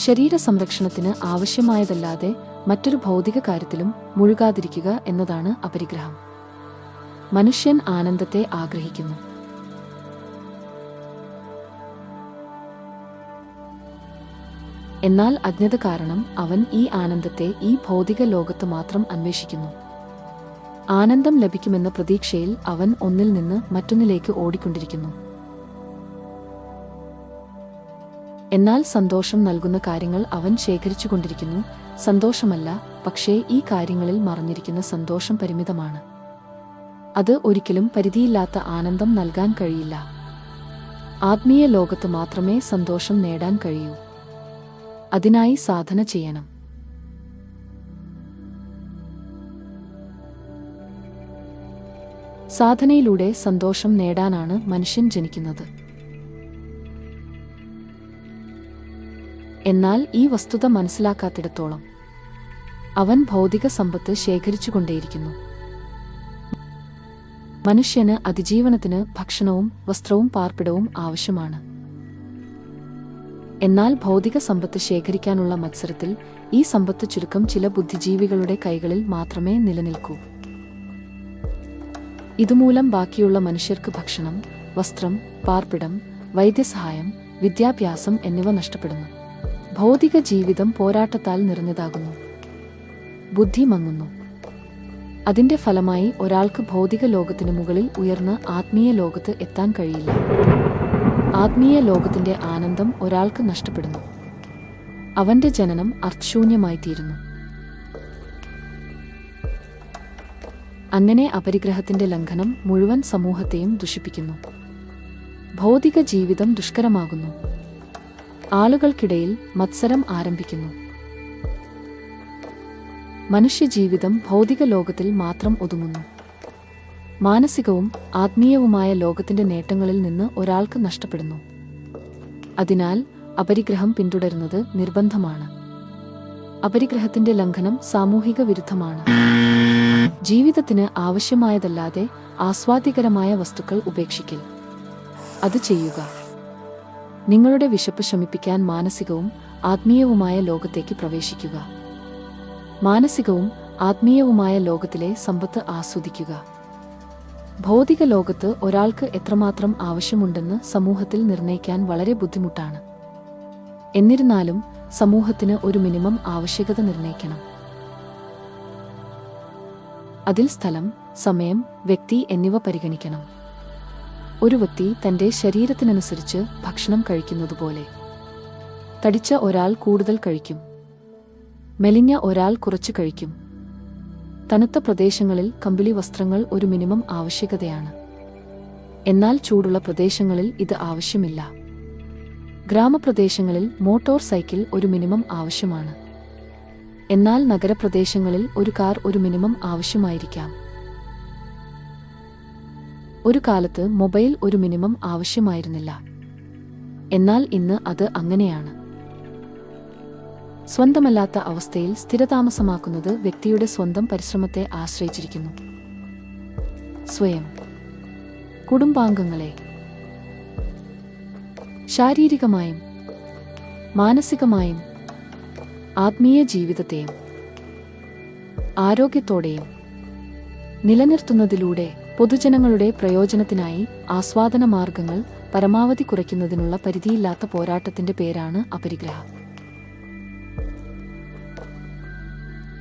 ശരീര സംരക്ഷണത്തിന് ആവശ്യമായതല്ലാതെ മറ്റൊരു ഭൗതിക കാര്യത്തിലും മുഴുകാതിരിക്കുക എന്നതാണ് അപരിഗ്രഹം. മനുഷ്യൻ ആനന്ദത്തെ ആഗ്രഹിക്കുന്നു. എന്നാൽ അജ്ഞത കാരണം അവൻ ഈ ആനന്ദത്തെ ഈ ഭൗതിക ലോകത്ത് മാത്രം അന്വേഷിക്കുന്നു. ആനന്ദം ലഭിക്കുമെന്ന പ്രതീക്ഷയിൽ അവൻ ഒന്നിൽ നിന്ന് മറ്റൊന്നിലേക്ക് ഓടിക്കൊണ്ടിരിക്കുന്നു. എന്നാൽ സന്തോഷം നൽകുന്ന കാര്യങ്ങൾ അവൻ ശേഖരിച്ചുകൊണ്ടിരിക്കുന്നു. സന്തോഷമല്ല പക്ഷേ ഈ കാര്യങ്ങളിൽ മറഞ്ഞിരിക്കുന്ന സന്തോഷം പരിമിതമാണ്. അത് ഒരിക്കലും പരിധിയില്ലാത്ത ആനന്ദം നൽകാൻ കഴിയില്ല. ആത്മീയ ലോകത്ത് മാത്രമേ സന്തോഷം നേടാൻ കഴിയൂ. അതിനായി സാധന ചെയ്യണം. സാധനയിലൂടെ സന്തോഷം നേടാനാണ് മനുഷ്യൻ ജനിക്കുന്നത്. എന്നാൽ ഈ വസ്തുത മനസ്സിലാക്കാത്തിടത്തോളം അവൻ ഭൗതിക സമ്പത്ത് ശേഖരിച്ചുകൊണ്ടേയിരിക്കുന്നു. മനുഷ്യന് അതിജീവനത്തിന് ഭക്ഷണവും വസ്ത്രവും പാർപ്പിടവും ആവശ്യമാണ്. എന്നാൽ ഭൗതിക സമ്പത്ത് ശേഖരിക്കാനുള്ള മത്സരത്തിൽ ഈ സമ്പത്ത് ചുരുക്കം ചില ബുദ്ധിജീവികളുടെ കൈകളിൽ മാത്രമേ നിലനിൽക്കൂ. ഇതുമൂലം ബാക്കിയുള്ള മനുഷ്യർക്ക് ഭക്ഷണം വസ്ത്രം പാർപ്പിടം വൈദ്യസഹായം വിദ്യാഭ്യാസം എന്നിവ നഷ്ടപ്പെടുന്നു. ഭൗതിക ജീവിതം പോരാട്ടത്താൽ നിറഞ്ഞതാകുന്നു. ബുദ്ധി മങ്ങുന്നു. അതിന്റെ ഫലമായി ഒരാൾക്ക് ഭൗതിക ലോകത്തിന് മുകളിൽ ഉയർന്ന ആത്മീയ ലോകത്ത് എത്താൻ കഴിയില്ല. ആത്മീയ ലോകത്തിന്റെ ആനന്ദം ഒരാൾക്ക് നഷ്ടപ്പെടുന്നു. അവന്റെ ജനനം അർത്ഥശൂന്യമായി തീരുന്നു അങ്ങനെ അപരിഗ്രഹത്തിന്റെ ലംഘനം മുഴുവൻ സമൂഹത്തെയും ദുഷിപ്പിക്കുന്നു. ഭൗതിക ജീവിതം ദുഷ്കരമാകുന്നു. ആളുകൾക്കിടയിൽ മത്സരം ആരംഭിക്കുന്നു. മനുഷ്യജീവിതം ഭൗതിക ലോകത്തിൽ മാത്രം ഒതുങ്ങുന്നു. മാനസികവും ആത്മീയവുമായ ലോകത്തിന്റെ നേട്ടങ്ങളിൽ നിന്ന് ഒരാൾക്ക് നഷ്ടപ്പെടുന്നു. അതിനാൽ അപരിഗ്രഹം പിന്തുടരുന്നത് നിർബന്ധമാണ്. അപരിഗ്രഹത്തിന്റെ ലംഘനം സാമൂഹിക വിരുദ്ധമാണ്. ജീവിതത്തിന് ആവശ്യമായതല്ലാതെ ആസ്വാദികരമായ വസ്തുക്കൾ ഉപേക്ഷിക്കൽ. അത് ചെയ്യുക. നിങ്ങളുടെ വിശപ്പ് ശമിപ്പിക്കാൻ മാനസികവും ആത്മീയവുമായ ലോകത്തേക്ക് പ്രവേശിക്കുക. മാനസികവും ആത്മീയവുമായ ലോകത്തിലെ സമ്പത്ത് ആസ്വദിക്കുക. ഭൗതിക ലോകത്ത് ഒരാൾക്ക് എത്രമാത്രം ആവശ്യമുണ്ടെന്ന് സമൂഹത്തിൽ നിർണയിക്കാൻ വളരെ ബുദ്ധിമുട്ടാണ്. എന്നിരുന്നാലും സമൂഹത്തിന് ഒരു മിനിമം ആവശ്യകത നിർണയിക്കണം അതിൽ സ്ഥലം സമയം വ്യക്തി എന്നിവ പരിഗണിക്കണം. ഒരു വ്യക്തി തന്റെ ശരീരത്തിനനുസരിച്ച് ഭക്ഷണം കഴിക്കുന്നതുപോലെ. തടിച്ച ഒരാൾ കൂടുതൽ കഴിക്കും. മെലിഞ്ഞ ഒരാൾ കുറച്ച് കഴിക്കും. തണുത്ത പ്രദേശങ്ങളിൽ കമ്പിളി വസ്ത്രങ്ങൾ ഒരു മിനിമം ആവശ്യകതയാണ്. എന്നാൽ ചൂടുള്ള പ്രദേശങ്ങളിൽ ഇത് ആവശ്യമില്ല. ഗ്രാമപ്രദേശങ്ങളിൽ മോട്ടോർ സൈക്കിൾ ഒരു മിനിമം ആവശ്യമാണ്. എന്നാൽ നഗരപ്രദേശങ്ങളിൽ ഒരു കാർ ഒരു മിനിമം ആവശ്യമായിരിക്കാം. ഒരു കാലത്ത് മൊബൈൽ ഒരു മിനിമം ആവശ്യമായിരുന്നില്ല. എന്നാൽ ഇന്ന് അത് അങ്ങനെയാണ്. സ്വന്തമല്ലാത്ത അവസ്ഥയിൽ സ്ഥിരതാമസമാക്കുന്നത് വ്യക്തിയുടെ സ്വന്തം പരിശ്രമത്തെ ആശ്രയിച്ചിരിക്കുന്നു. സ്വയം. കുടുംബാംഗങ്ങളെ. ശാരീരികമായും മാനസികമായും ആത്മീയ ജീവിതത്തെയും ആരോഗ്യത്തോടെയും നിലനിർത്തുന്നതിലൂടെ പൊതുജനങ്ങളുടെ പ്രയോജനത്തിനായി ആസ്വാദന മാർഗങ്ങൾ പരമാവധി കുറയ്ക്കുന്നതിനുള്ള പരിധിയില്ലാത്ത പോരാട്ടത്തിന്റെ പേരാണ് അപരിഗ്രഹം.